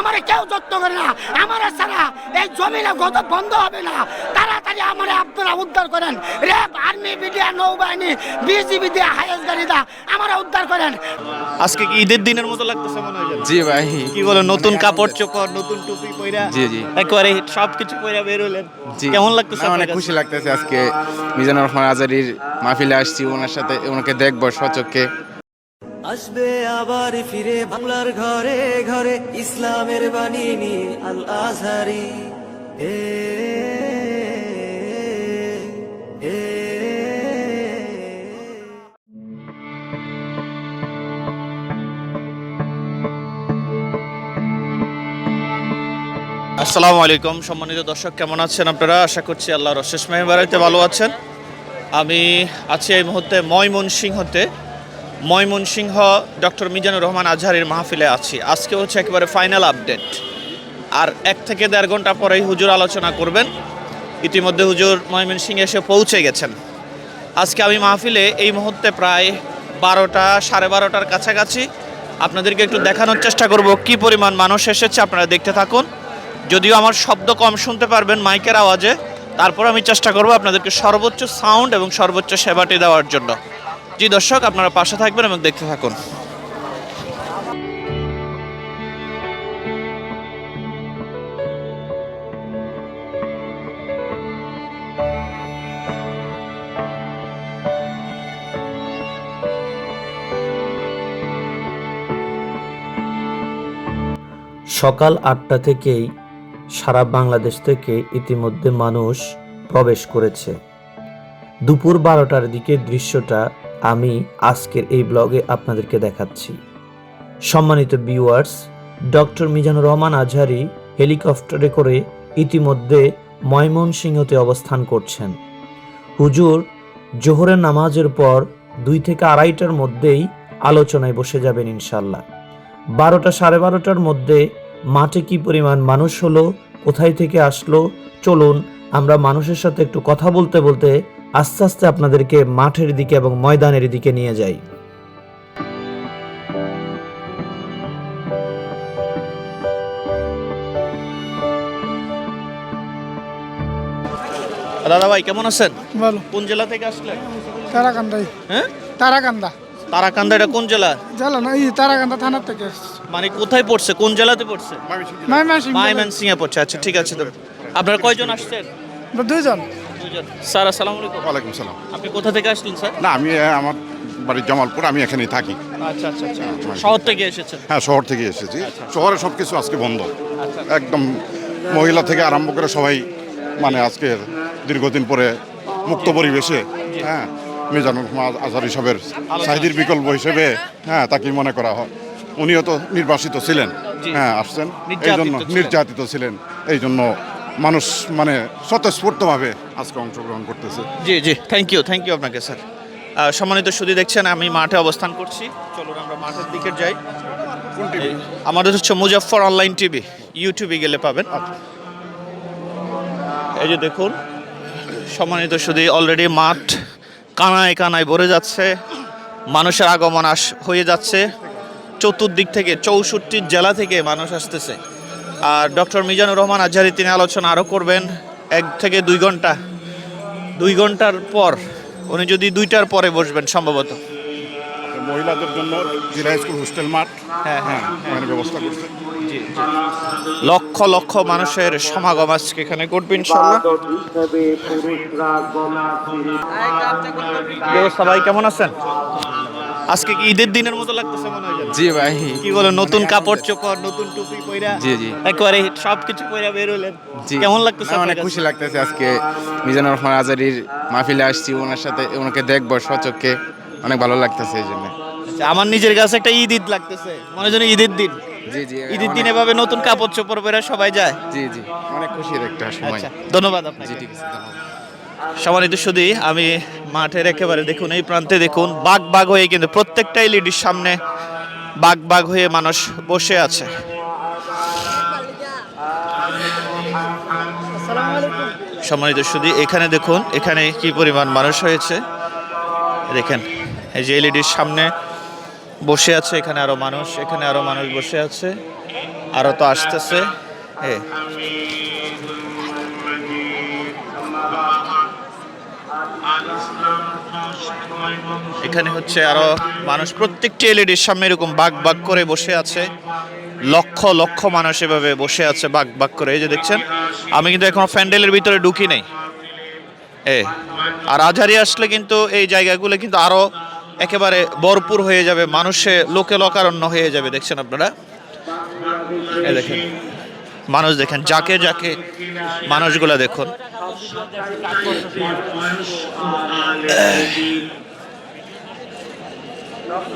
আমার কেউ যত্ন করে না। আমার ছাড়া এই জমিনে গত বন্ধ হবে না। তাড়াতাড়ি আমার আপনারা উদ্ধার করেন। র্যাব আর্মি বিডিয়া নৌবাহিনী বিজিবি দিয়ে হাইস গাড়ি দা আমার উদ্ধার করেন। আজকে কি ঈদের দিনের মতো লাগতেছে মনে হয় জি ভাই। কি বলো নতুন কাপড় চোপড় নতুন টুপি পয়রা জি, জি। একবারে সবকিছু পয়রা বের হলেন জি। কেমন লাগতেছে না, আপনার অনেক খুশি লাগতেছে আজকে। মিজানুর রহমান আজারির মাহফিলে আসছি ওনার সাথে ওনাকে দেখব সচক্ষে আসবে আবার ফিরে বাংলার ঘরে ঘরে, ইসলামের বাণী নিয়ে আল আজহারি এ আসসালামু আলাইকুম, সম্মানিত দর্শক, কেমন আছেন আপনারা? আশা করছি আল্লাহর অশেষ মেহবারিতে ভালো আছেন। আমি আছি এই মুহূর্তে ময়মনসিংহতে। ময়মনসিংহ ডক্টর মিজানুর রহমান আজহারের মাহফিলে আছি। আজকে হচ্ছে একেবারে ফাইনাল আপডেট আর এক থেকে দেড় ঘণ্টা পরেই হুজুর আলোচনা করবেন। ইতিমধ্যে হুজুর ময়মনসিংহে এসে পৌঁছে গেছেন। আজকে আমি মাহফিলে এই মুহূর্তে প্রায় বারোটা, সাড়ে বারোটার কাছাকাছি। আপনাদেরকে একটু দেখানোর চেষ্টা করব কি পরিমাণ মানুষ এসেছে, আপনারা দেখতে থাকুন। যদিও আমার শব্দ কম শুনতে পারবেন মাইকের আওয়াজে। তারপর আমি চেষ্টা করব আপনাদেরকে সর্বোচ্চ সাউন্ড এবং সর্বোচ্চ সেবাটি দেওয়ার জন্য। জি দর্শক, আপনারা পাশে থাকবেন এবং দেখতে থাকুন। সকাল আটটা থেকেই সারা বাংলাদেশ থেকে ইতিমধ্যে মানুষ প্রবেশ করেছে। দুপুর বারোটার দিকে দৃশ্যটা আমি আজকের এই ব্লগে আপনাদেরকে দেখাচ্ছি। সম্মানিত ভিউয়ার্স ডক্টর মিজানুর রহমান আজহারি হেলিকপ্টারে করে ইতিমধ্যে ময়মনসিংহতে অবস্থান করছেন। হুজুর, জোহরের নামাজের পর দুই থেকে আড়াইটার মধ্যেই আলোচনায় বসে যাবেন ইনশাল্লাহ বারোটা সাড়ে বারোটার মধ্যে মাঠে কি পরিমাণ মানুষ হলো, কোথায় থেকে আসলো, চলুন আমরা মানুষের সাথে একটু কথা বলতে বলতে আস্তে আস্তে আপনাদেরকে মাঠের দিকে এবং ময়দানের দিকে নিয়ে যাই। দাদা ভাই কেমন আছেন? ভালো। কোন জেলা থেকে আসলেন? তারাকান্দাই হ্যাঁ? তারাকান্দা। তারাকান্দা এটা কোন জেলা? জানো না এই তারাকান্দা থানার থেকে মানে কোথায় পড়ছে? কোন জেলাতে পড়ছে? ময়মনসিংহ মাইমেনসিংহে পড়ছে। আচ্ছা ঠিক আছে। তো আপনারা কয়জন আসছেন? দুইজন। দুজন। স্যার আসসালামু আলাইকুম। ওয়ালাইকুম সালাম। আপনি কোথা থেকে আসলেন স্যার? না আমি আমার বাড়ি জামালপুর আমি এখানেই থাকি। আচ্ছা আচ্ছা আচ্ছা। শহর থেকে এসেছেন? হ্যাঁ শহর থেকে এসেছি। শহরে সব কিছু আজকে বন্ধ। একদম মহিলা থেকে আরম্ভ করে সবাই মানে আজকে দীর্ঘদিন পরে মুক্ত পরিবেশে হ্যাঁ মিজানুর রহমান আজহার হিসাবের সাহিদির বিকল্প হিসেবে হ্যাঁ তাকে মনে করা হয়। উনিও তো নির্বাসিত ছিলেন। হ্যাঁ আসছেন। এই জন্য নির্যাতিত ছিলেন। এই জন্য মানুষ মানে স্বতঃস্ফূর্তভাবে আজকে অংশগ্রহণ করতেছে। জি জি থ্যাংক ইউ থ্যাংক ইউ আপনাকে স্যার সম্মানিত সুদী দেখছেন আমি মাঠে অবস্থান করছি। চলুন আমরা মাঠের দিকে যাই। আমাদের হচ্ছে মুজাফফর অনলাইন টিভি ইউটিউবে গেলে পাবেন। এই যে দেখুন সম্মানিত সুদী অলরেডি মাঠ কানায় কানায় ভরে যাচ্ছে। মানুষের আগমন আস হয়ে যাচ্ছে। চতুর্দিক থেকে চৌষট্টি জেলা থেকে মানুষ আসতেছে। আর ডক্টর মিজানুর রহমান আজহারি তিনি আলোচনা আরও করবেন। এক থেকে দুই ঘণ্টা দুই ঘণ্টার পর উনি যদি দুইটার পরে বসবেন সম্ভবত। মহিলাদের জন্য জিলা স্কুল হোস্টেল মাঠ হ্যাঁ, হ্যাঁ। ব্যবস্থা করছে। লক্ষ লক্ষ মানুষের সমাগম আজকে এখানে ঘটবে ইনশাল্লাহ ভাই কেমন আছেন? আজকে কি ঈদের দিনের মতো লাগতেছে মনে হয় জি ভাই। কি বলো নতুন কাপড় চোপড় নতুন টুপি পয়রা জি, জি। একবারে সবকিছু পয়রা বের হলেন জি। কেমন লাগতেছে অনেক খুশি লাগতেছে আজকে। মিজানুর রহমান আজারির মাহফিলে আসছি ওনার সাথে ওনাকে দেখব সচক্ষে অনেক ভালো লাগতেছে এই জন্য। আচ্ছা, আমার নিজের কাছে একটা ঈদ ঈদ লাগতেছে। মনে হয় ঈদের দিন। জি জি ঈদের দিন এভাবে নতুন কাপড় চোপড় পরে সবাই যায়। জি জি। অনেক খুশির একটা সময়। আচ্ছা ধন্যবাদ জি আপনাকে ঠিক আছে ধন্যবাদ। সম্মানিত সুদী আমি মাঠের একেবারে দেখুন, এই প্রান্তে দেখুন, বাঘ বাঘ হয়ে কিন্তু প্রত্যেকটা এলইডির সামনে বাঘ বাঘ হয়ে মানুষ বসে আছে। সম্মানিত সুদী এখানে দেখুন, এখানে কি পরিমাণ মানুষ হয়েছে? দেখেন, এই যে এলইডির সামনে বসে আছে, এখানে আরও মানুষ, এখানে আরও মানুষ বসে আছে, আরও তো আসতেছে। এ এখানে হচ্ছে আরও মানুষ, প্রত্যেকটি এলইডির সামনে এরকম বাঘ বাগ করে বসে আছে। লক্ষ লক্ষ মানুষ এভাবে বসে আছে বাঘ বাগ করে। এই যে দেখছেন, আমি কিন্তু এখনও প্যান্ডেলের ভিতরে ঢুকি নাই। এ, আর আজহারি আসলে কিন্তু এই জায়গাগুলো কিন্তু আরও একেবারে ভরপুর হয়ে যাবে, মানুষে লোকে লোকারণ্য হয়ে যাবে। দেখছেন আপনারা? এই দেখেন, মানুষ দেখেন, যাকে যাকে মানুষগুলা দেখুন।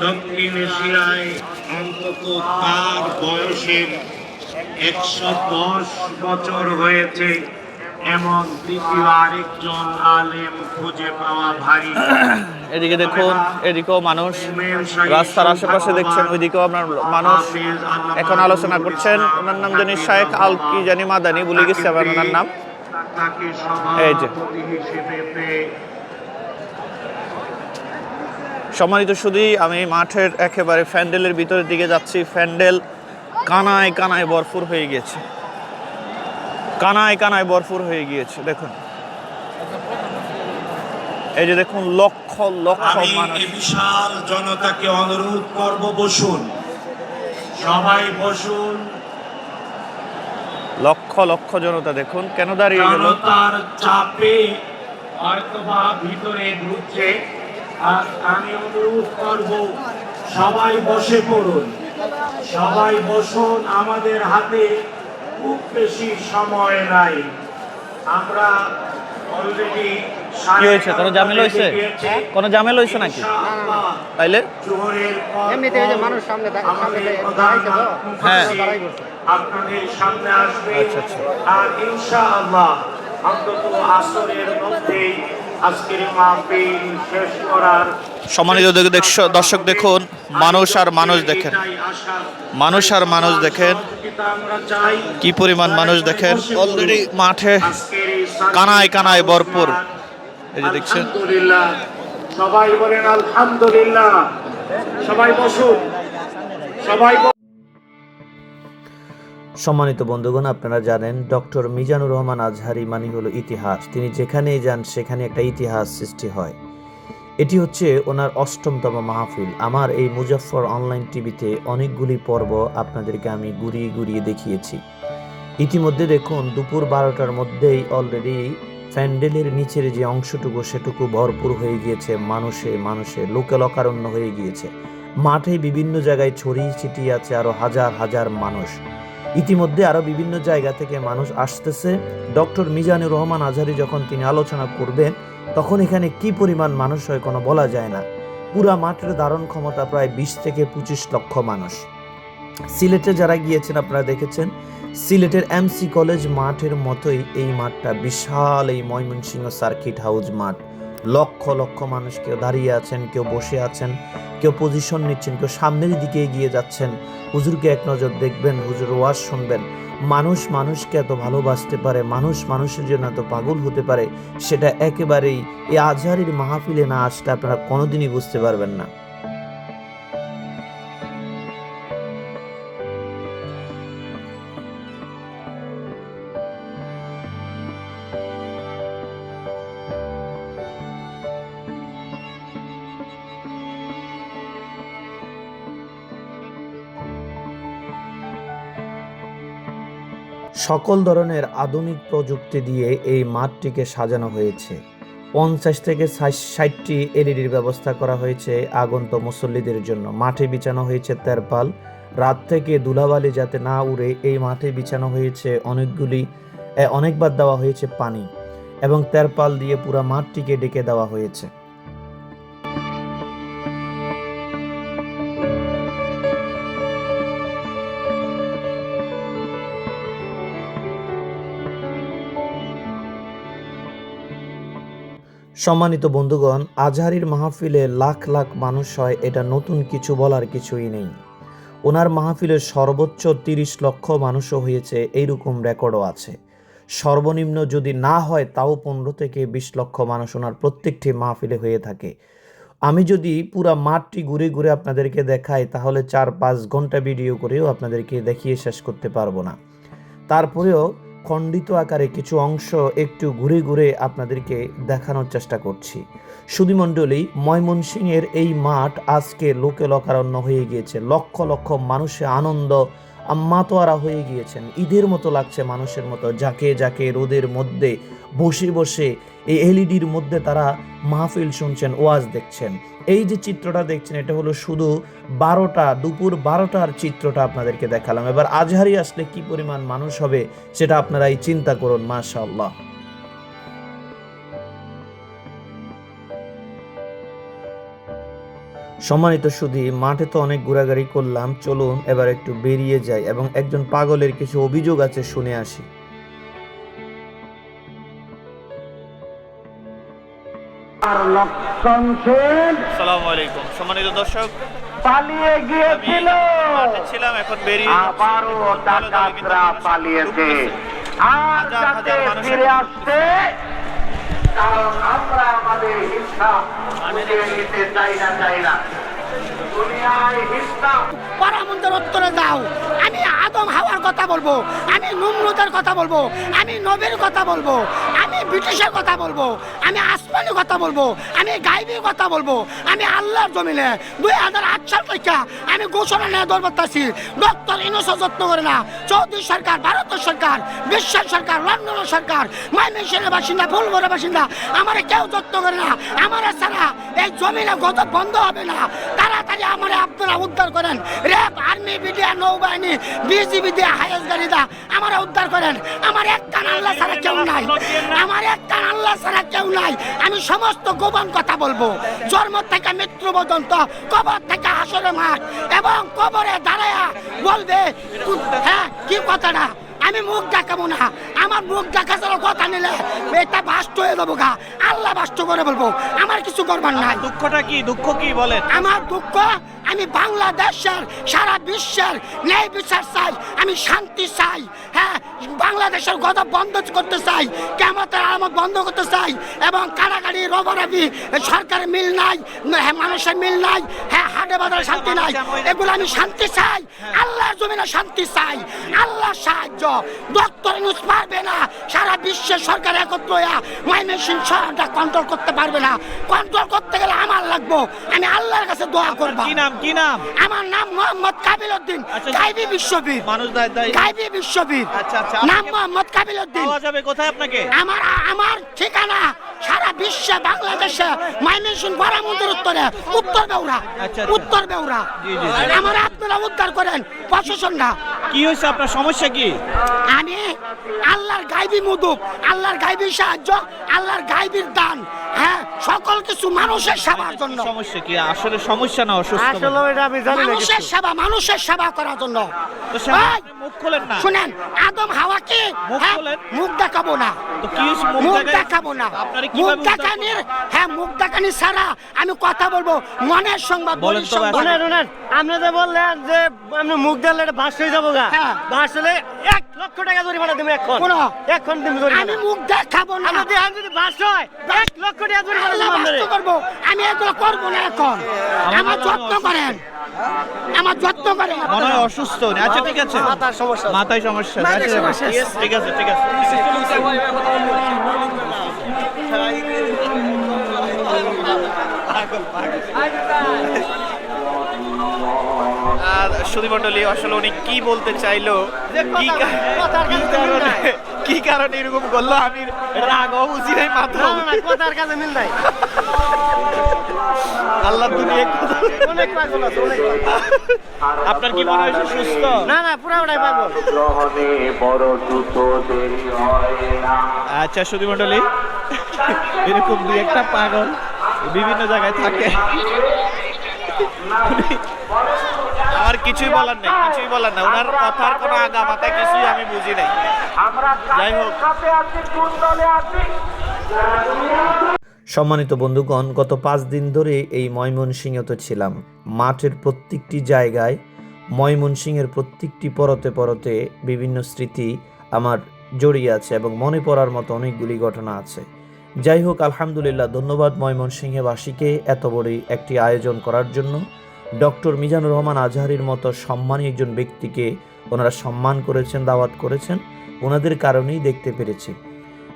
দক্ষিণ এশিয়ায় অন্তত তার বয়সের একশো দশ বছর হয়েছে, এমন দ্বিতীয় আরেকজন আলেম খুঁজে পাওয়া ভারী। এদিকে দেখুন, এদিকেও মানুষ, রাস্তার আশেপাশে দেখছেন, ওইদিকেও আপনার মানুষ। এখন আলোচনা করছেন, ওনার নাম জানি শায়েখ আল কি জানি মাদানি, ভুলে গেছি আবার ওনার নাম। তাকে সভাপতি হিসেবে পেয়ে সম্মানিত শুধুই আমি মাঠের একেবারে প্যান্ডেলের ভিতরের দিকে যাচ্ছি। প্যান্ডেল কানায় কানায় ভরপুর হয়ে গিয়েছে। কানায় কানায় ভরপুর হয়ে গিয়েছে দেখুন। এই যে দেখুন লক্ষ লক্ষ মানুষ। বিশাল জনতাকে অনুরোধ করব বসুন। সবাই বসুন। লক্ষ লক্ষ জনতা দেখুন, কেন দাঁড়িয়ে গেল? তার চাপে হয়তোবা ভিতরে ঢুকছে। আর আমি অনুরোধ করব, সবাই বসে পড়ুন। সবাই বসুন, আমাদের হাতে খুব বেশি সময় নাই। আমরা অলরেডি কি হয়েছে? কোনো ঝামেলা হয়েছে? কোনো ঝামেলা হয়েছে নাকি? তাইলে? এমনিতে মানুষ সামনে হ্যাঁ। আপনাদের সামনে আসবে আচ্ছা, আচ্ছা। আর ইনশাআল্লাহ অন্তত আসরের মধ্যেই আজকের মাহফিল শেষ করার সম্মানিত দেখ- দেখ- দর্শক দেখুন মানুষ আর মানুষ দেখেন। মানুষ আর মানুষ দেখেন। কি পরিমাণ মানুষ দেখেন? অলরেডি মাঠে কানায় কানায় ভরপুর। এই যে দেখছেন। সবাই বলেন আলহামদুলিল্লাহ। সবাই বসুন। সবাই সম্মানিত বন্ধুগণ আপনারা জানেন ডক্টর মিজানুর রহমান আজহারি মানে হলো ইতিহাস। তিনি যেখানেই যান সেখানে একটা ইতিহাস সৃষ্টি হয়। এটি হচ্ছে ওনার অষ্টমতম মাহফিল। আমার এই মুজাফফর অনলাইন টিভিতে অনেকগুলি পর্ব আপনাদেরকে আমি ঘুরিয়ে ঘুরিয়ে দেখিয়েছি। ইতিমধ্যে দেখুন দুপুর বারোটার মধ্যেই অলরেডি প্যান্ডেলের নিচের যে অংশটুকু, সেটুকু ভরপুর হয়ে গিয়েছে, মানুষে মানুষে লোকে লকারণ্য হয়ে গিয়েছে। মাঠে বিভিন্ন জায়গায় ছড়িয়ে ছিটিয়ে আছে আরও হাজার হাজার মানুষ। ইতিমধ্যে আরও বিভিন্ন জায়গা থেকে মানুষ আসতেছে। ডক্টর মিজানুর রহমান আজহারি যখন তিনি আলোচনা করবেন, তখন এখানে কি পরিমাণ মানুষ হয় কোনো বলা যায় না। পুরা মাঠের ধারণ ক্ষমতা প্রায় বিশ থেকে পঁচিশ লক্ষ মানুষ। সিলেটে যারা গিয়েছেন, আপনারা দেখেছেন সিলেটের এমসি কলেজ মাঠের মতোই এই মাঠটা বিশাল এই ময়মনসিংহ সার্কিট হাউস মাঠ। লক্ষ লক্ষ মানুষ কেউ দাঁড়িয়ে আছেন, কেউ বসে আছেন, কেউ পজিশন নিচ্ছেন, কেউ সামনের দিকে এগিয়ে যাচ্ছেন। হুজুরকে এক নজর দেখবেন, হুজুর ওয়াজ শুনবেন। মানুষ মানুষকে এত ভালোবাসতে পারে, মানুষ মানুষের জন্য এত পাগল হতে পারে, সেটা একেবারেই এই আজহারির মাহফিলে না আসলে আপনারা কোনোদিনই বুঝতে পারবেন না। সকল ধরনের আধুনিক প্রযুক্তি দিয়ে এই মাঠটিকে সাজানো হয়েছে। পঞ্চাশ থেকে ষাটটি এলইডির ব্যবস্থা করা হয়েছে আগন্ত মুসল্লিদের জন্য। মাঠে বিছানো হয়েছে তেরপাল। রাত থেকে ধুলাবালি যাতে না উড়ে, এই মাঠে বিছানো হয়েছে অনেকগুলি অনেকবার দেওয়া হয়েছে পানি এবং তেরপাল দিয়ে পুরো মাঠটিকে ডেকে দেওয়া হয়েছে। সম্মানিত বন্ধুগণ, আজহারির মাহফিলে লাখ লাখ মানুষ হয়, এটা নতুন কিছু বলার কিছুই নেই। ওনার মাহফিলে সর্বোচ্চ তিরিশ লক্ষ মানুষও হয়েছে, এইরকম রেকর্ডও আছে। সর্বনিম্ন যদি না হয়, তাও পনেরো থেকে বিশ লক্ষ মানুষ ওনার প্রত্যেকটি মাহফিলে হয়ে থাকে। আমি যদি পুরা মাঠটি ঘুরে ঘুরে আপনাদেরকে দেখাই, তাহলে চার পাঁচ ঘণ্টা ভিডিও করেও আপনাদেরকে দেখিয়ে শেষ করতে পারব না। তারপরেও খণ্ডিত আকারে কিছু অংশ একটু ঘুরে ঘুরে আপনাদেরকে দেখানোর চেষ্টা করছি। সুধীমণ্ডলী ময়মনসিংহের এই মাঠ আজকে লোকে লকারণ্য হয়ে গিয়েছে। লক্ষ লক্ষ মানুষের আনন্দ মাতোয়ারা হয়ে গিয়েছেন। ঈদের মতো লাগছে মানুষের মতো। যাকে যাকে রোদের মধ্যে বসে বসে এই এলইডির মধ্যে তারা মাহফিল শুনছেন, ওয়াজ দেখছেন। এই যে চিত্রটা দেখছেন, এটা হলো শুধু বারোটা, দুপুর বারোটার চিত্রটা আপনাদেরকে দেখালাম। এবার আজহারি আসলে কি পরিমাণ মানুষ হবে, সেটা আপনারা এই চিন্তা করুন, মাশাআল্লাহ। সম্মানিত সুধী, মাঠে তো অনেক ঘোরাঘুরি করলাম, চলুন এবার একটু বেরিয়ে যাই এবং একজন পাগলের কিছু অভিযোগ আছে, শুনে আসি। সম্মানিত দর্শক পালিয়ে গিয়েছিল। ছিলাম এখন বেরিয়ে আবারও ডাকাতরা পালিয়েছে। আর হাজার হাজার যাতে মানুষের ফিরে আসছে। কারণ আমরা আমাদের হিসাব বুঝে নিতে চাই না চাই না। পরামন্দের উত্তরে দাও আমি আদম হাওয়ার কথা বলব আমি নুমরুদের কথা বলব আমি নবীর কথা বলব। ব্রিটিশের কথা বলব, আমি আসমানি কথা বলব, আমি গাইবির কথা বলব, আমি আল্লাহর জমিনে দুই হাজার আট সাল থেকে আমি ঘোষণা নিয়ে দরবারতাছি ডক্টর ইনোস যত্ন করে না, চৌধুরী সরকার, ভারতের সরকার, বিশ্বের সরকার, লন্ডনের সরকার, ময়মনসিংহের বাসিন্দা ফুলগড়ের বাসিন্দা, আমার কেউ যত্ন করে না, আমার ছাড়া এই জমিনে গজব বন্ধ হবে না। তাড়াতাড়ি আমার আপনারা উদ্ধার করেন। রেপ, আর্মি বিডিয়া নৌবাহিনী, বিজিবি দিয়ে হায়াস গাড়ি দা, আমার উদ্ধার করেন। আমার এক কান আল্লাহ ছাড়া কেউ নাই। আমার এক কান আল্লাহ ছাড়া কেউ নাই। আমি সমস্ত গোপন কথা বলব। জন্ম থেকে মৃত্যু পর্যন্ত কবর থেকে হাসরে মাঠ এবং কবরে দাঁড়ায়া বলবে হ্যাঁ কি কথাটা? আমি মুখ দেখাবো না। আমার মুখ দেখা ছাড়া কথা নিলে এটা বাস্ত হয়ে যাব গা। আল্লাহ বাস্ত করে বলব আমার কিছু করবার নাই। দুঃখটা কি? দুঃখ কি বলেন? আমার দুঃখ আমি বাংলাদেশের সারা বিশ্বের ন্যায় বিচার চাই আমি শান্তি চাই হ্যাঁ বাংলাদেশের গদা বন্ধ করতে চাই কেমতের আলামত বন্ধ করতে চাই এবং কারাগারি রবরাবি সরকারের মিল নাই হ্যাঁ, মানুষের মিল নাই হ্যাঁ হাটে বাজারে শান্তি নাই এগুলো আমি শান্তি চাই আল্লাহর জমিনে শান্তি চাই আল্লাহ সাহায্য ডক্টর ইউনুস পারবে না সারা বিশ্বের সরকার একত্র হইয়া ময়মনসিংহ শহরটা কন্ট্রোল করতে পারবে না কন্ট্রোল করতে গেলে আমার লাগবো আমি আল্লাহর কাছে দোয়া করব। কি নাম? আমার নাম মোহাম্মদ কাবিল উদ্দিন আচ্ছা, গাইবি বিশ্ববীর। মানুষ দায় দায়। গাইবি বিশ্ববীর। আচ্ছা, আচ্ছা, নাম মোহাম্মদ কাবিল উদ্দিন। পাওয়া যাবে কোথায় আপনাকে? আমার আমার ঠিকানা সারা বিশ্বে বাংলাদেশে উত্তরে উত্তর বেউরা আচ্ছা, আচ্ছা। উত্তর বেউরা। জি, জি, জি। আমার আপনারা উদ্ধার করেন প্রশাসনরা কি হয়েছে আপনার সমস্যা কি? আমি আল্লাহর গাইবি মুদুক আল্লাহর গাইবি সাহায্য আল্লাহর গাইবির দান হ্যাঁ সকল কিছু মানুষের সেবার জন্য। সমস্যা কি? আসলে সমস্যা না অসুস্থ মানুষের সেবা মানুষের সেবা করার জন্য। তো সেবা এই, আপনি মুখ খোলেন না? শুনেন আদম হ্যাঁ, খোলেন। মুখ দেখাবো না। মুখ দেখাবো না। আপনারা মুখ দেখানির হ্যাঁ মুখ দেখানি ছাড়া আমি কথা বলব। মনের সংবাদ আপনি যে বললেন যে আপনি মুখ দেখলে বাস হয়ে যাব গা। হ্যাঁ। বাস হলে এক লক্ষ টাকা জরিমানা দেবো এখন। শোনো, এখন তুমি জরিমানা। আমি মুখ দেখাবো না। আপনি দেখান যদি বাস হয় এক লক্ষ টাকা জরিমানা দেবো আপনারে। বাস্তব করব। আমি এগুলো করব না এখন। আমার যত্ন করেন। আমার যত্ন করেন। মনে হয় অসুস্থ। উনি। আচ্ছা ঠিক আছে। মাথার সমস্যা মাথায় সমস্যা আচ্ছা, ঠিক আছে ঠিক আছে আর সুধী মন্ডলী আসলে উনি কি বলতে চাইলো? কি কারণে কি কারণে এরকম করল? আমি রাগও বুঝি নাই না, কথার কাছে মিল নাই। আল্লাহ কথা অনেক পাগল আছে অনেক পাগল। আপনার কি মনে হয়েছে সুস্থ? না না পুরা ওটাই পাগল। বড় দ্রুত দেরি হয় না। আচ্ছা সুধী মন্ডলী এরকম দুই একটা পাগল বিভিন্ন জায়গায় থাকে। আমার কিছুই বলার নেই কিছুই বলার নেই। ওনার কথার কোনো আগা মাথা কিছুই আমি বুঝি নাই। যাই হোক। সাথে আছি কোন দলে আছি? সম্মানিত বন্ধুগণ গত পাঁচ দিন ধরে এই ময়মনসিংহতে ছিলাম। মাঠের প্রত্যেকটি জায়গায় ময়মনসিংহের প্রত্যেকটি পরতে পরতে বিভিন্ন স্মৃতি আমার জড়িয়ে আছে এবং মনে পড়ার মতো অনেকগুলি ঘটনা আছে। যাই হোক আলহামদুলিল্লাহ ধন্যবাদ ময়মনসিংহবাসীকে এত বড়ই একটি আয়োজন করার জন্য। ডক্টর মিজানুর রহমান আজহারির মতো সম্মানী একজন ব্যক্তিকে ওনারা সম্মান করেছেন, দাওয়াত করেছেন, ওনাদের কারণেই দেখতে পেরেছি।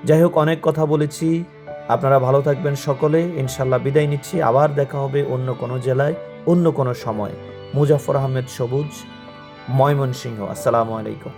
যাই হোক, অনেক কথা বলেছি। আপনারা ভালো থাকবেন সকলে। ইনশাল্লাহ বিদায় নিচ্ছি। আবার দেখা হবে অন্য কোনো জেলায়, অন্য কোনো সময়। মুজাফর আহমেদ সবুজ, ময়মনসিংহ। আসসালামু আলাইকুম।